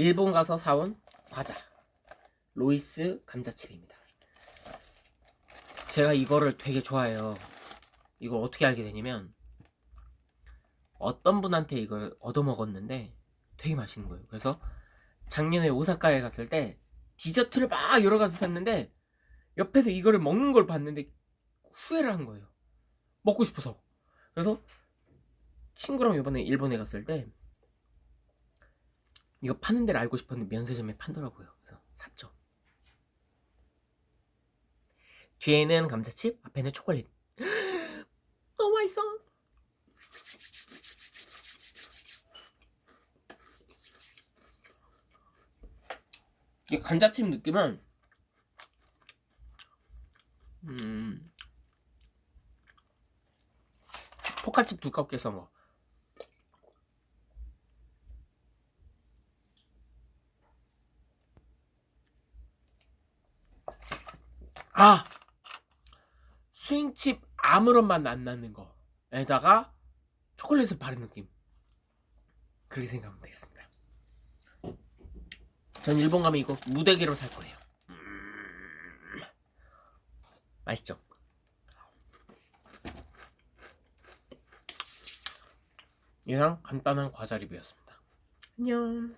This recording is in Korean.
일본 가서 사온 과자 로이스 감자칩입니다. 제가 이거를 되게 좋아해요. 이걸 어떻게 알게 되냐면 어떤 분한테 이걸 얻어 먹었는데 되게 맛있는 거예요. 그래서 작년에 오사카에 갔을 때 디저트를 막 여러 가지 샀는데 옆에서 이거를 먹는 걸 봤는데 후회를 한 거예요. 먹고 싶어서. 그래서 친구랑 이번에 일본에 갔을 때 이거 파는 데를 알고 싶었는데 면세점에 판더라고요. 그래서 샀죠. 뒤에는 감자칩, 앞에는 초콜릿. 너무 맛있어. 이 감자칩 느낌은 음 포카칩 두껍게 썬 거. 아 스윙칩 아무런 맛 안 나는 거에다가 초콜릿을 바른 느낌. 그렇게 생각하면 되겠습니다. 전 일본 가면 이거 무대기로 살 거예요. 음, 맛있죠? 이상 간단한 과자 리뷰였습니다. 안녕